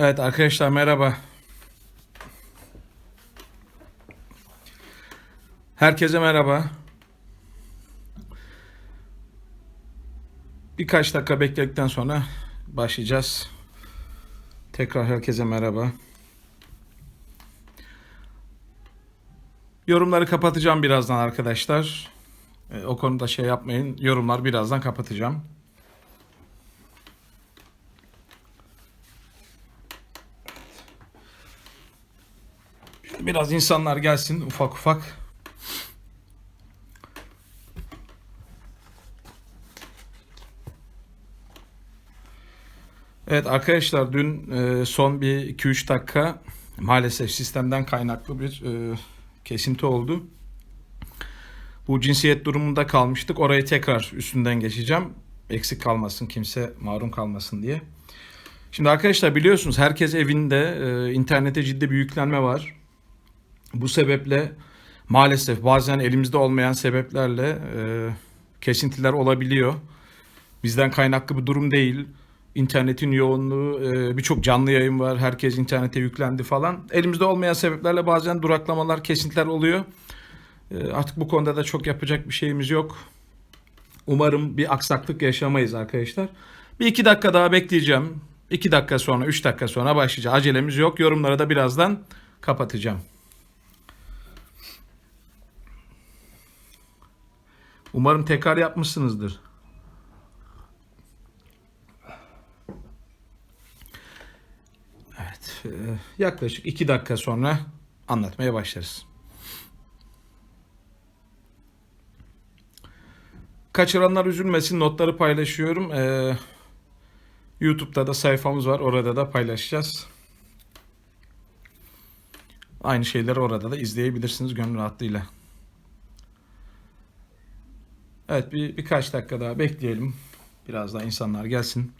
Evet arkadaşlar merhaba. Herkese merhaba. Birkaç dakika bekledikten sonra başlayacağız. Tekrar herkese merhaba. Yorumları kapatacağım birazdan arkadaşlar. E, o konuda şey yapmayın. Yorumlar birazdan kapatacağım. Biraz insanlar gelsin ufak ufak. Evet arkadaşlar dün e, son bir 2-3 dakika maalesef sistemden kaynaklı bir e, kesinti oldu. Bu cinsiyet durumunda kalmıştık. Orayı tekrar üstünden geçeceğim. Eksik kalmasın kimse mahrum kalmasın diye. Şimdi arkadaşlar biliyorsunuz herkes evinde e, internete ciddi bir yüklenme var. Bu sebeple maalesef bazen elimizde olmayan sebeplerle e, kesintiler olabiliyor. Bizden kaynaklı bir durum değil. İnternetin yoğunluğu, e, birçok canlı yayın var, herkes internete yüklendi falan. Elimizde olmayan sebeplerle bazen duraklamalar, kesintiler oluyor. E, artık bu konuda da çok yapacak bir şeyimiz yok. Umarım bir aksaklık yaşamayız arkadaşlar. Bir iki dakika daha bekleyeceğim. İki dakika sonra, üç dakika sonra başlayacağız. Acelemiz yok. Yorumları da birazdan kapatacağım. Umarım tekrar yapmışsınızdır. Evet, e, yaklaşık iki dakika sonra anlatmaya başlarız. Kaçıranlar üzülmesin notları paylaşıyorum. Ee, YouTube'da da sayfamız var. Orada da paylaşacağız. Aynı şeyleri orada da izleyebilirsiniz gönül rahatlığıyla. Evet bir birkaç dakika daha bekleyelim. Biraz daha insanlar gelsin.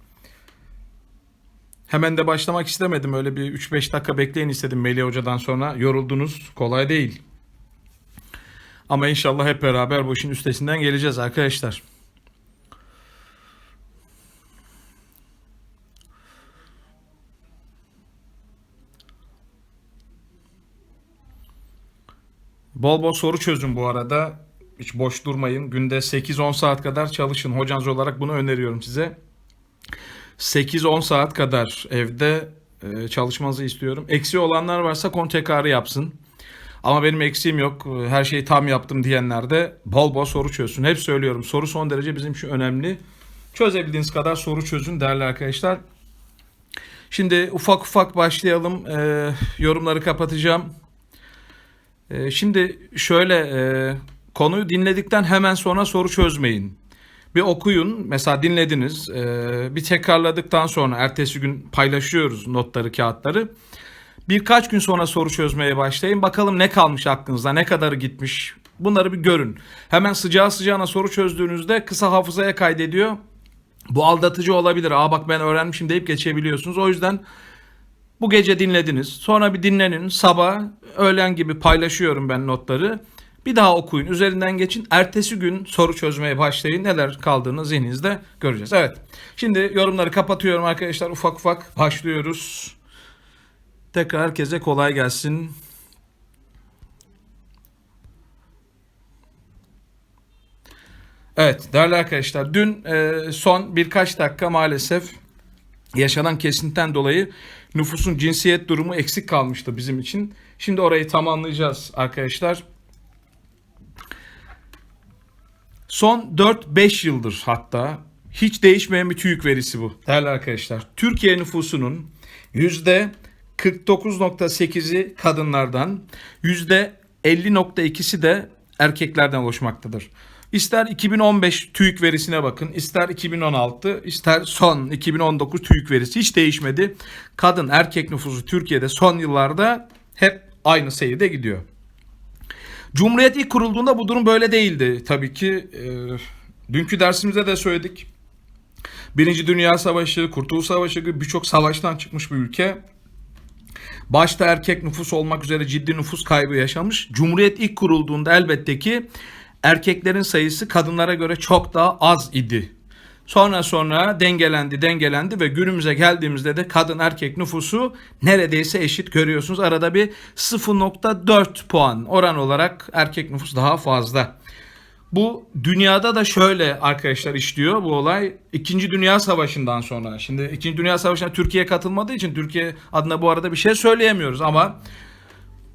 Hemen de başlamak istemedim. Öyle bir 3-5 dakika bekleyin istedim Melih Hoca'dan sonra. Yoruldunuz. Kolay değil. Ama inşallah hep beraber bu işin üstesinden geleceğiz arkadaşlar. Bol bol soru çözün bu arada. Hiç boş durmayın. Günde 8-10 saat kadar çalışın. Hocanız olarak bunu öneriyorum size. 8-10 saat kadar evde e, çalışmanızı istiyorum. Eksi olanlar varsa konu tekrarı yapsın. Ama benim eksiğim yok. Her şeyi tam yaptım diyenler de bol bol soru çözsün. Hep söylüyorum. Soru son derece bizim için önemli. Çözebildiğiniz kadar soru çözün değerli arkadaşlar. Şimdi ufak ufak başlayalım. Ee, yorumları kapatacağım. Ee, şimdi şöyle e, konuyu dinledikten hemen sonra soru çözmeyin. Bir okuyun. Mesela dinlediniz. Ee, bir tekrarladıktan sonra ertesi gün paylaşıyoruz notları, kağıtları. Birkaç gün sonra soru çözmeye başlayın. Bakalım ne kalmış aklınızda, ne kadarı gitmiş. Bunları bir görün. Hemen sıcağı sıcağına soru çözdüğünüzde kısa hafızaya kaydediyor. Bu aldatıcı olabilir. Aa bak ben öğrenmişim deyip geçebiliyorsunuz. O yüzden bu gece dinlediniz. Sonra bir dinlenin. Sabah öğlen gibi paylaşıyorum ben notları. Bir daha okuyun. Üzerinden geçin. Ertesi gün soru çözmeye başlayın. Neler kaldığını zihninizde göreceğiz. Evet. Şimdi yorumları kapatıyorum arkadaşlar. Ufak ufak başlıyoruz. Tekrar herkese kolay gelsin. Evet değerli arkadaşlar dün e, son birkaç dakika maalesef yaşanan kesintiden dolayı nüfusun cinsiyet durumu eksik kalmıştı bizim için. Şimdi orayı tamamlayacağız arkadaşlar. Son 4-5 yıldır hatta hiç değişmeyen bir TÜİK verisi bu değerli arkadaşlar. Türkiye nüfusunun yüzde 49.8'i kadınlardan, %50.2'si de erkeklerden oluşmaktadır. İster 2015 TÜİK verisine bakın, ister 2016, ister son 2019 TÜİK verisi hiç değişmedi. Kadın erkek nüfusu Türkiye'de son yıllarda hep aynı seyirde gidiyor. Cumhuriyet ilk kurulduğunda bu durum böyle değildi. Tabii ki e, dünkü dersimizde de söyledik. Birinci Dünya Savaşı, Kurtuluş Savaşı gibi birçok savaştan çıkmış bir ülke. Başta erkek nüfus olmak üzere ciddi nüfus kaybı yaşamış. Cumhuriyet ilk kurulduğunda elbette ki erkeklerin sayısı kadınlara göre çok daha az idi. Sonra sonra dengelendi dengelendi ve günümüze geldiğimizde de kadın erkek nüfusu neredeyse eşit görüyorsunuz. Arada bir 0.4 puan oran olarak erkek nüfus daha fazla. Bu dünyada da şöyle arkadaşlar işliyor bu olay. İkinci Dünya Savaşı'ndan sonra. Şimdi İkinci Dünya Savaşı'na Türkiye katılmadığı için Türkiye adına bu arada bir şey söyleyemiyoruz ama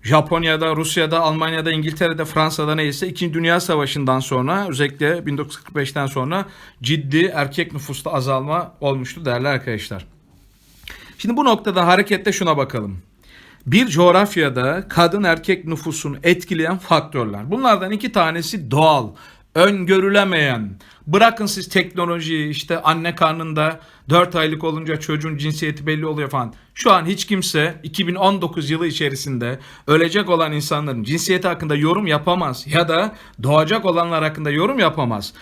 Japonya'da, Rusya'da, Almanya'da, İngiltere'de, Fransa'da neyse 2. Dünya Savaşı'ndan sonra özellikle 1945'ten sonra ciddi erkek nüfusta azalma olmuştu değerli arkadaşlar. Şimdi bu noktada hareketle şuna bakalım. Bir coğrafyada kadın erkek nüfusunu etkileyen faktörler. Bunlardan iki tanesi doğal, öngörülemeyen. Bırakın siz teknolojiyi işte anne karnında 4 aylık olunca çocuğun cinsiyeti belli oluyor falan. Şu an hiç kimse 2019 yılı içerisinde ölecek olan insanların cinsiyeti hakkında yorum yapamaz ya da doğacak olanlar hakkında yorum yapamaz.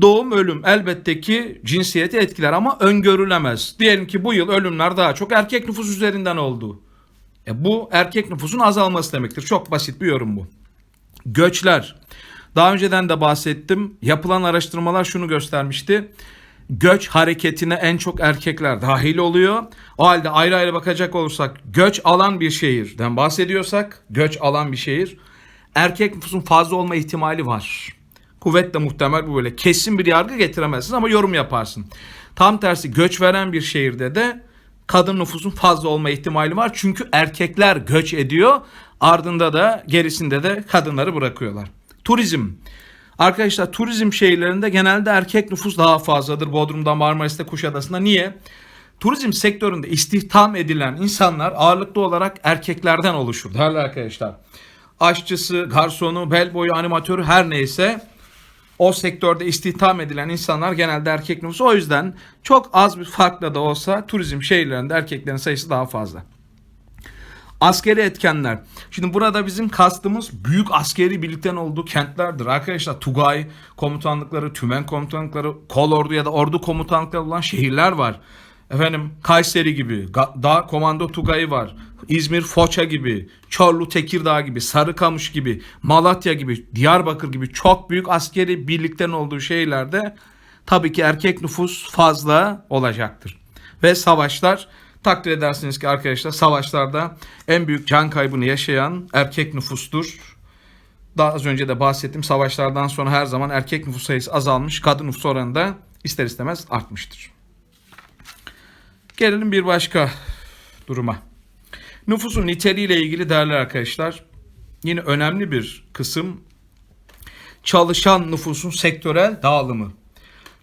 Doğum ölüm elbette ki cinsiyeti etkiler ama öngörülemez. Diyelim ki bu yıl ölümler daha çok erkek nüfus üzerinden oldu. E bu erkek nüfusun azalması demektir. Çok basit bir yorum bu. Göçler. Daha önceden de bahsettim. Yapılan araştırmalar şunu göstermişti. Göç hareketine en çok erkekler dahil oluyor. O halde ayrı ayrı bakacak olursak göç alan bir şehirden bahsediyorsak, göç alan bir şehir erkek nüfusun fazla olma ihtimali var. Kuvvetle muhtemel bu böyle. Kesin bir yargı getiremezsin ama yorum yaparsın. Tam tersi göç veren bir şehirde de kadın nüfusun fazla olma ihtimali var. Çünkü erkekler göç ediyor. Ardında da gerisinde de kadınları bırakıyorlar. Turizm. Arkadaşlar turizm şehirlerinde genelde erkek nüfus daha fazladır. Bodrum'da, Marmaris'te, Kuşadası'nda. Niye? Turizm sektöründe istihdam edilen insanlar ağırlıklı olarak erkeklerden oluşur. Değerli arkadaşlar. Aşçısı, garsonu, bel boyu, animatörü her neyse o sektörde istihdam edilen insanlar genelde erkek nüfusu. O yüzden çok az bir farkla da olsa turizm şehirlerinde erkeklerin sayısı daha fazla. Askeri etkenler. Şimdi burada bizim kastımız büyük askeri birlikten olduğu kentlerdir. Arkadaşlar Tugay komutanlıkları, Tümen komutanlıkları, Kol Ordu ya da Ordu komutanlıkları olan şehirler var. Efendim Kayseri gibi, Dağ Komando Tugayı var. İzmir Foça gibi, Çorlu Tekirdağ gibi, Sarıkamış gibi, Malatya gibi, Diyarbakır gibi çok büyük askeri birlikten olduğu şehirlerde tabii ki erkek nüfus fazla olacaktır. Ve savaşlar takdir edersiniz ki arkadaşlar savaşlarda en büyük can kaybını yaşayan erkek nüfustur. Daha az önce de bahsettim savaşlardan sonra her zaman erkek nüfus sayısı azalmış, kadın nüfus oranı da ister istemez artmıştır. Gelelim bir başka duruma. Nüfusun niteliğiyle ilgili değerli arkadaşlar yine önemli bir kısım çalışan nüfusun sektörel dağılımı.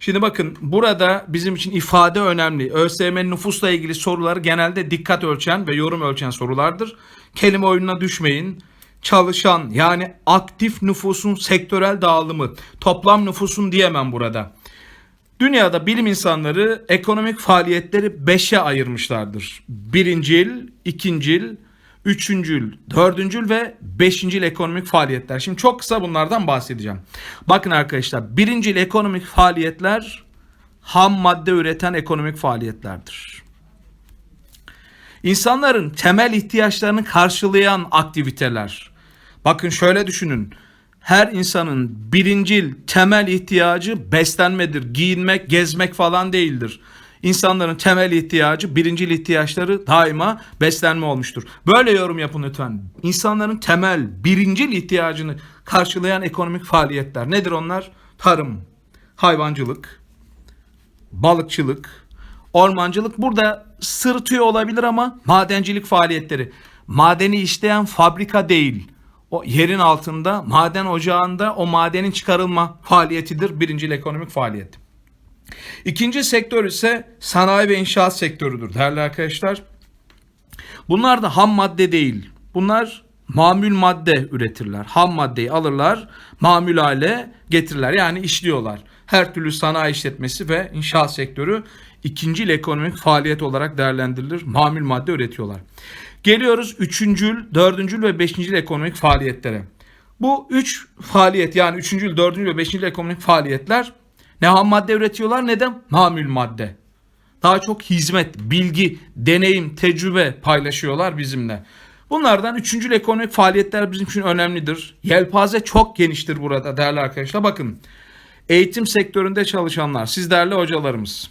Şimdi bakın burada bizim için ifade önemli. ÖSYM'nin nüfusla ilgili soruları genelde dikkat ölçen ve yorum ölçen sorulardır. Kelime oyununa düşmeyin. Çalışan yani aktif nüfusun sektörel dağılımı, toplam nüfusun diyemem burada. Dünyada bilim insanları ekonomik faaliyetleri 5'e ayırmışlardır. Birincil, ikincil, üçüncül, dördüncül ve beşincil ekonomik faaliyetler. Şimdi çok kısa bunlardan bahsedeceğim. Bakın arkadaşlar birincil ekonomik faaliyetler ham madde üreten ekonomik faaliyetlerdir. İnsanların temel ihtiyaçlarını karşılayan aktiviteler. Bakın şöyle düşünün her insanın birincil temel ihtiyacı beslenmedir. Giyinmek, gezmek falan değildir. İnsanların temel ihtiyacı, birincil ihtiyaçları daima beslenme olmuştur. Böyle yorum yapın lütfen. İnsanların temel, birincil ihtiyacını karşılayan ekonomik faaliyetler nedir onlar? Tarım, hayvancılık, balıkçılık, ormancılık burada sırıtıyor olabilir ama madencilik faaliyetleri. Madeni işleyen fabrika değil o yerin altında maden ocağında o madenin çıkarılma faaliyetidir. Birinci ekonomik faaliyet. İkinci sektör ise sanayi ve inşaat sektörüdür değerli arkadaşlar. Bunlar da ham madde değil. Bunlar mamül madde üretirler. Ham maddeyi alırlar, mamül hale getirirler. Yani işliyorlar. Her türlü sanayi işletmesi ve inşaat sektörü ikinci ekonomik faaliyet olarak değerlendirilir. Mamül madde üretiyorlar. Geliyoruz üçüncül, dördüncül ve beşincil ekonomik faaliyetlere. Bu üç faaliyet yani üçüncül, dördüncül ve beşincil ekonomik faaliyetler ne ham madde üretiyorlar ne de mamül madde. Daha çok hizmet, bilgi, deneyim, tecrübe paylaşıyorlar bizimle. Bunlardan üçüncül ekonomik faaliyetler bizim için önemlidir. Yelpaze çok geniştir burada değerli arkadaşlar. Bakın Eğitim sektöründe çalışanlar, siz değerli hocalarımız.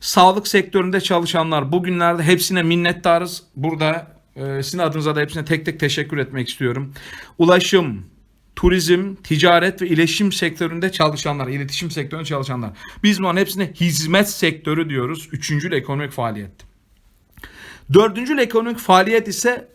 Sağlık sektöründe çalışanlar bugünlerde hepsine minnettarız. Burada e, sizin adınıza da hepsine tek tek teşekkür etmek istiyorum. Ulaşım, turizm, ticaret ve iletişim sektöründe çalışanlar, iletişim sektöründe çalışanlar. Biz bunların hepsine hizmet sektörü diyoruz. Üçüncül ekonomik faaliyet. Dördüncül ekonomik faaliyet ise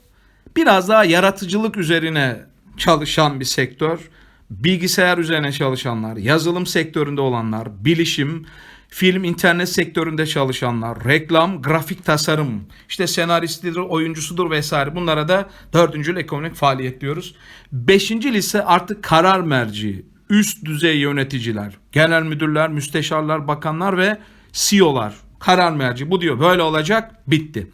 biraz daha yaratıcılık üzerine çalışan bir sektör. Bilgisayar üzerine çalışanlar, yazılım sektöründe olanlar, bilişim, film, internet sektöründe çalışanlar, reklam, grafik tasarım, işte senaristidir, oyuncusudur vesaire. Bunlara da dördüncül ekonomik faaliyet diyoruz. Beşinci ise artık karar merci, üst düzey yöneticiler, genel müdürler, müsteşarlar, bakanlar ve CEO'lar. Karar merci bu diyor böyle olacak bitti.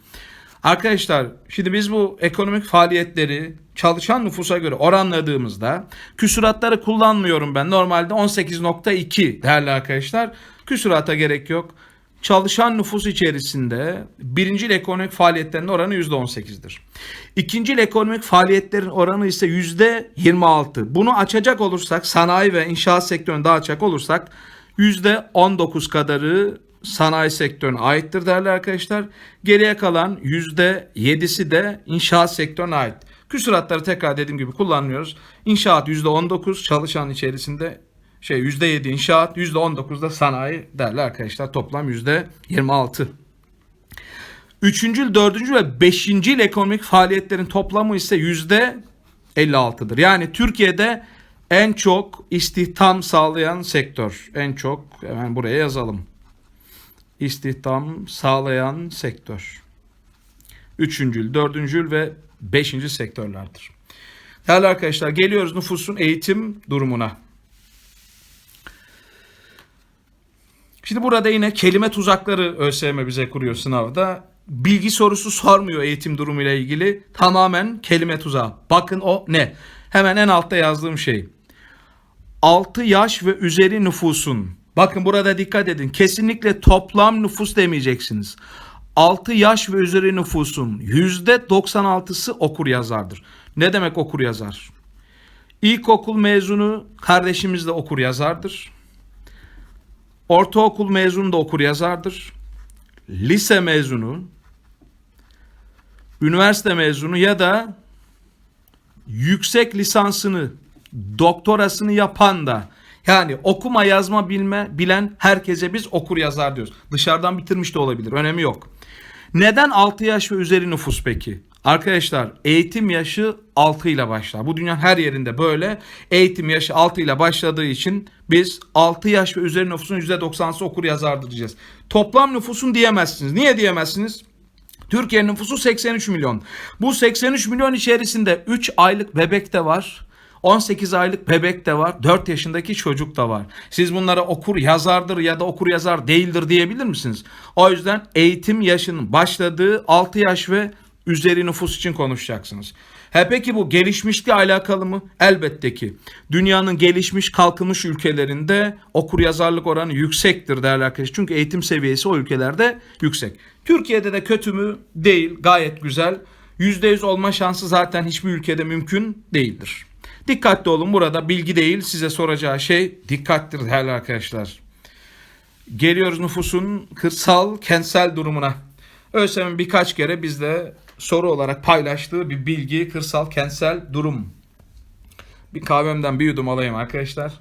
Arkadaşlar şimdi biz bu ekonomik faaliyetleri çalışan nüfusa göre oranladığımızda küsuratları kullanmıyorum ben. Normalde 18.2 değerli arkadaşlar. Küsurata gerek yok. Çalışan nüfus içerisinde birinci ekonomik faaliyetlerin oranı %18'dir. İkinci ekonomik faaliyetlerin oranı ise %26. Bunu açacak olursak sanayi ve inşaat sektörünü daha açacak olursak %19 kadarı sanayi sektörüne aittir değerli arkadaşlar. Geriye kalan %7'si de inşaat sektörüne ait. Küsuratları tekrar dediğim gibi kullanmıyoruz. İnşaat %19 çalışan içerisinde şey %7 inşaat %19 da sanayi değerli arkadaşlar toplam %26. Üçüncül, dördüncü ve beşincil ekonomik faaliyetlerin toplamı ise yüzde 56'dır. Yani Türkiye'de en çok istihdam sağlayan sektör. En çok hemen buraya yazalım istihdam sağlayan sektör. Üçüncül, dördüncül ve beşinci sektörlerdir. Değerli arkadaşlar geliyoruz nüfusun eğitim durumuna. Şimdi burada yine kelime tuzakları ÖSYM bize kuruyor sınavda. Bilgi sorusu sormuyor eğitim durumuyla ilgili. Tamamen kelime tuzağı. Bakın o ne? Hemen en altta yazdığım şey. 6 yaş ve üzeri nüfusun Bakın burada dikkat edin. Kesinlikle toplam nüfus demeyeceksiniz. 6 yaş ve üzeri nüfusun %96'sı okur yazardır. Ne demek okur yazar? İlkokul mezunu kardeşimiz de okur yazardır. Ortaokul mezunu da okur yazardır. Lise mezunu, üniversite mezunu ya da yüksek lisansını, doktorasını yapan da yani okuma yazma bilme bilen herkese biz okur yazar diyoruz. Dışarıdan bitirmiş de olabilir. Önemi yok. Neden 6 yaş ve üzeri nüfus peki? Arkadaşlar eğitim yaşı 6 ile başlar. Bu dünyanın her yerinde böyle. Eğitim yaşı 6 ile başladığı için biz 6 yaş ve üzeri nüfusun %90'sı okur yazardır diyeceğiz. Toplam nüfusun diyemezsiniz. Niye diyemezsiniz? Türkiye nüfusu 83 milyon. Bu 83 milyon içerisinde 3 aylık bebek de var. 18 aylık bebek de var, 4 yaşındaki çocuk da var. Siz bunlara okur yazardır ya da okur yazar değildir diyebilir misiniz? O yüzden eğitim yaşının başladığı 6 yaş ve üzeri nüfus için konuşacaksınız. He peki bu gelişmişlikle alakalı mı? Elbette ki. Dünyanın gelişmiş kalkınmış ülkelerinde okur yazarlık oranı yüksektir değerli arkadaşlar. Çünkü eğitim seviyesi o ülkelerde yüksek. Türkiye'de de kötü mü? Değil. Gayet güzel. %100 olma şansı zaten hiçbir ülkede mümkün değildir. Dikkatli olun burada bilgi değil size soracağı şey dikkattir değerli arkadaşlar. Geliyoruz nüfusun kırsal kentsel durumuna. ÖSYM'in birkaç kere bizde soru olarak paylaştığı bir bilgi kırsal kentsel durum. Bir kahvemden bir yudum alayım arkadaşlar.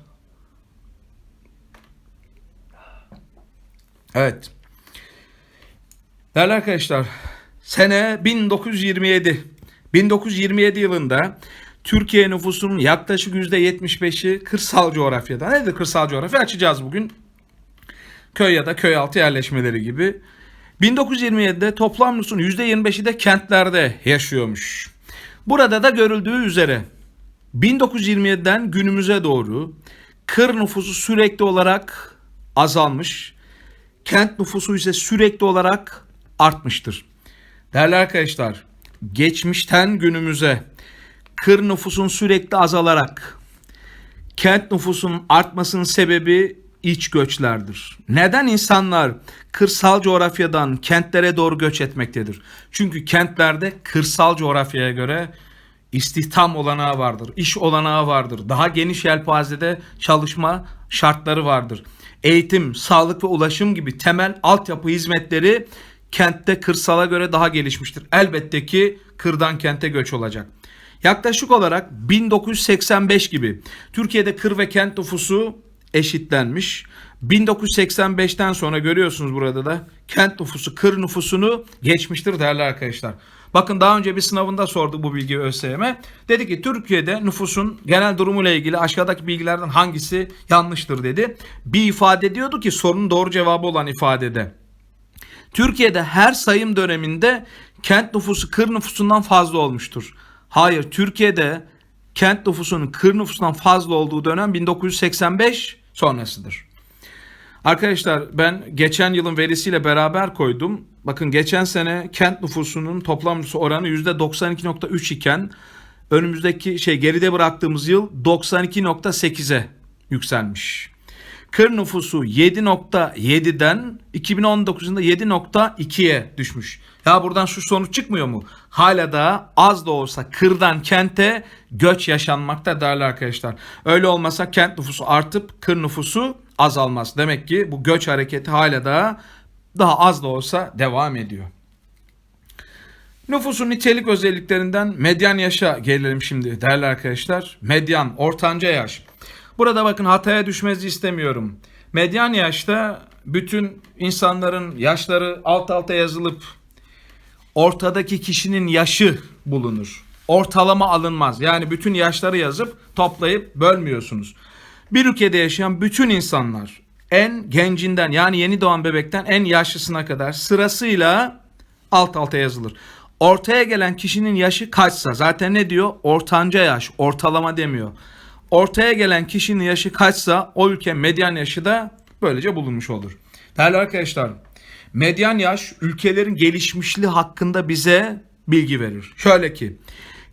Evet. Değerli arkadaşlar, sene 1927. 1927 yılında Türkiye nüfusunun yaklaşık %75'i kırsal coğrafyada. Nedir kırsal coğrafya? Açacağız bugün. Köy ya da köy altı yerleşmeleri gibi. 1927'de toplam nüfusun %25'i de kentlerde yaşıyormuş. Burada da görüldüğü üzere 1927'den günümüze doğru kır nüfusu sürekli olarak azalmış. Kent nüfusu ise sürekli olarak artmıştır. Değerli arkadaşlar, geçmişten günümüze kır nüfusun sürekli azalarak kent nüfusunun artmasının sebebi iç göçlerdir. Neden insanlar kırsal coğrafyadan kentlere doğru göç etmektedir? Çünkü kentlerde kırsal coğrafyaya göre istihdam olanağı vardır, iş olanağı vardır, daha geniş yelpazede çalışma şartları vardır. Eğitim, sağlık ve ulaşım gibi temel altyapı hizmetleri kentte kırsala göre daha gelişmiştir. Elbette ki kırdan kente göç olacak. Yaklaşık olarak 1985 gibi Türkiye'de kır ve kent nüfusu eşitlenmiş. 1985'ten sonra görüyorsunuz burada da kent nüfusu kır nüfusunu geçmiştir değerli arkadaşlar. Bakın daha önce bir sınavında sordu bu bilgiyi ÖSYM. Dedi ki Türkiye'de nüfusun genel durumuyla ilgili aşağıdaki bilgilerden hangisi yanlıştır dedi. Bir ifade diyordu ki sorunun doğru cevabı olan ifadede. Türkiye'de her sayım döneminde kent nüfusu kır nüfusundan fazla olmuştur. Hayır, Türkiye'de kent nüfusunun kır nüfusundan fazla olduğu dönem 1985 sonrasıdır. Arkadaşlar ben geçen yılın verisiyle beraber koydum. Bakın geçen sene kent nüfusunun toplam nüfusu oranı %92.3 iken önümüzdeki şey geride bıraktığımız yıl 92.8'e yükselmiş. Kır nüfusu 7.7'den 2019'da 7.2'ye düşmüş. Ya buradan şu sonuç çıkmıyor mu? Hala da az da olsa kırdan kente göç yaşanmakta değerli arkadaşlar. Öyle olmasa kent nüfusu artıp kır nüfusu azalmaz. Demek ki bu göç hareketi hala da daha az da olsa devam ediyor. Nüfusun nitelik özelliklerinden medyan yaşa gelelim şimdi değerli arkadaşlar. Medyan, ortanca yaş. Burada bakın hataya düşmenizi istemiyorum. Medyan yaşta bütün insanların yaşları alt alta yazılıp ortadaki kişinin yaşı bulunur. Ortalama alınmaz. Yani bütün yaşları yazıp toplayıp bölmüyorsunuz. Bir ülkede yaşayan bütün insanlar en gencinden yani yeni doğan bebekten en yaşlısına kadar sırasıyla alt alta yazılır. Ortaya gelen kişinin yaşı kaçsa zaten ne diyor? Ortanca yaş, ortalama demiyor. Ortaya gelen kişinin yaşı kaçsa o ülke medyan yaşı da böylece bulunmuş olur. Değerli arkadaşlar, medyan yaş ülkelerin gelişmişliği hakkında bize bilgi verir. Şöyle ki,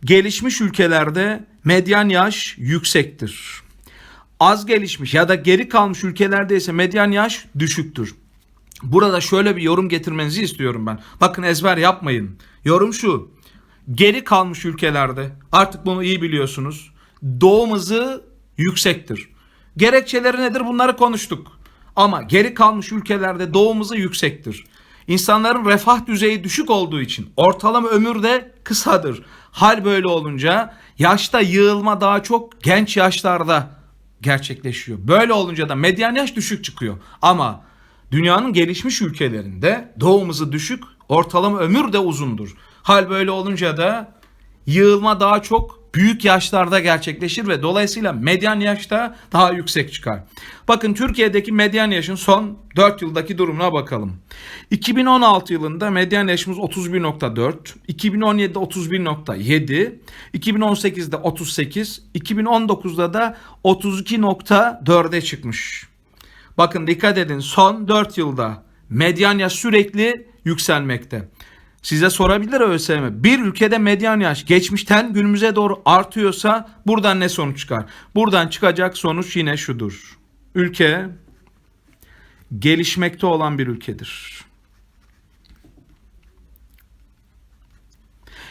gelişmiş ülkelerde medyan yaş yüksektir. Az gelişmiş ya da geri kalmış ülkelerde ise medyan yaş düşüktür. Burada şöyle bir yorum getirmenizi istiyorum ben. Bakın ezber yapmayın. Yorum şu. Geri kalmış ülkelerde artık bunu iyi biliyorsunuz. Doğum hızı yüksektir. Gerekçeleri nedir bunları konuştuk. Ama geri kalmış ülkelerde doğum hızı yüksektir. İnsanların refah düzeyi düşük olduğu için ortalama ömür de kısadır. Hal böyle olunca yaşta yığılma daha çok genç yaşlarda gerçekleşiyor. Böyle olunca da medyan yaş düşük çıkıyor. Ama dünyanın gelişmiş ülkelerinde doğum hızı düşük, ortalama ömür de uzundur. Hal böyle olunca da yığılma daha çok büyük yaşlarda gerçekleşir ve dolayısıyla medyan yaşta daha yüksek çıkar. Bakın Türkiye'deki medyan yaşın son 4 yıldaki durumuna bakalım. 2016 yılında medyan yaşımız 31.4, 2017'de 31.7, 2018'de 38, 2019'da da 32.4'e çıkmış. Bakın dikkat edin son 4 yılda medyan yaş sürekli yükselmekte. Size sorabilir ÖSYM. Bir ülkede medyan yaş geçmişten günümüze doğru artıyorsa buradan ne sonuç çıkar? Buradan çıkacak sonuç yine şudur. Ülke gelişmekte olan bir ülkedir.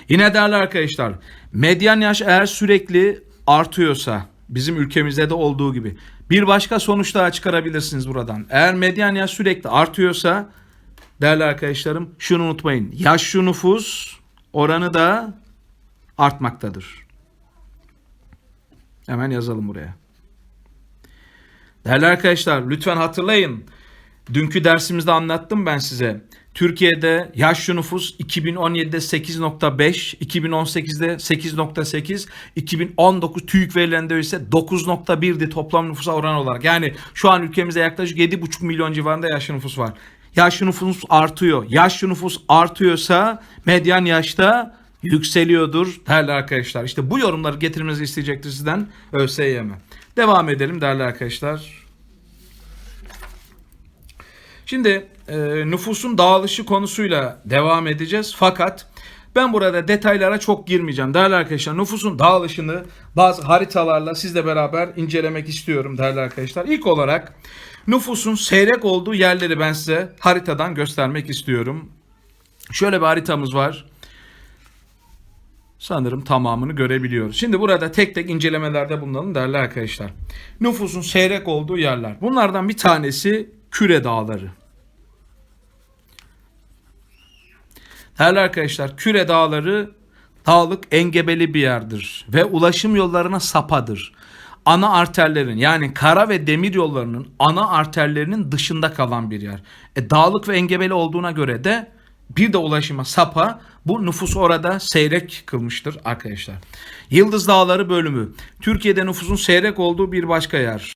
Yine değerli arkadaşlar, medyan yaş eğer sürekli artıyorsa bizim ülkemizde de olduğu gibi bir başka sonuç daha çıkarabilirsiniz buradan. Eğer medyan yaş sürekli artıyorsa değerli arkadaşlarım şunu unutmayın. Yaşlı nüfus oranı da artmaktadır. Hemen yazalım buraya. Değerli arkadaşlar lütfen hatırlayın. Dünkü dersimizde anlattım ben size. Türkiye'de yaşlı nüfus 2017'de 8.5, 2018'de 8.8, 2019 TÜİK verilerinde ise 9.1'di toplam nüfusa oran olarak. Yani şu an ülkemizde yaklaşık 7.5 milyon civarında yaşlı nüfus var. Yaşlı nüfus artıyor. Yaşlı nüfus artıyorsa medyan yaşta yükseliyordur değerli arkadaşlar. İşte bu yorumları getirmenizi isteyecektir sizden ÖSYM. Devam edelim değerli arkadaşlar. Şimdi e, nüfusun dağılışı konusuyla devam edeceğiz. Fakat ben burada detaylara çok girmeyeceğim. Değerli arkadaşlar nüfusun dağılışını bazı haritalarla sizle beraber incelemek istiyorum değerli arkadaşlar. İlk olarak nüfusun seyrek olduğu yerleri ben size haritadan göstermek istiyorum. Şöyle bir haritamız var. sanırım tamamını görebiliyoruz. Şimdi burada tek tek incelemelerde bulunalım değerli arkadaşlar. Nüfusun seyrek olduğu yerler. Bunlardan bir tanesi Küre Dağları. Değerli arkadaşlar Küre Dağları dağlık engebeli bir yerdir ve ulaşım yollarına sapadır. Ana arterlerin yani kara ve demir yollarının ana arterlerinin dışında kalan bir yer. E, dağlık ve engebeli olduğuna göre de bir de ulaşıma sapa bu nüfusu orada seyrek kılmıştır arkadaşlar. Yıldız Dağları bölümü Türkiye'de nüfusun seyrek olduğu bir başka yer.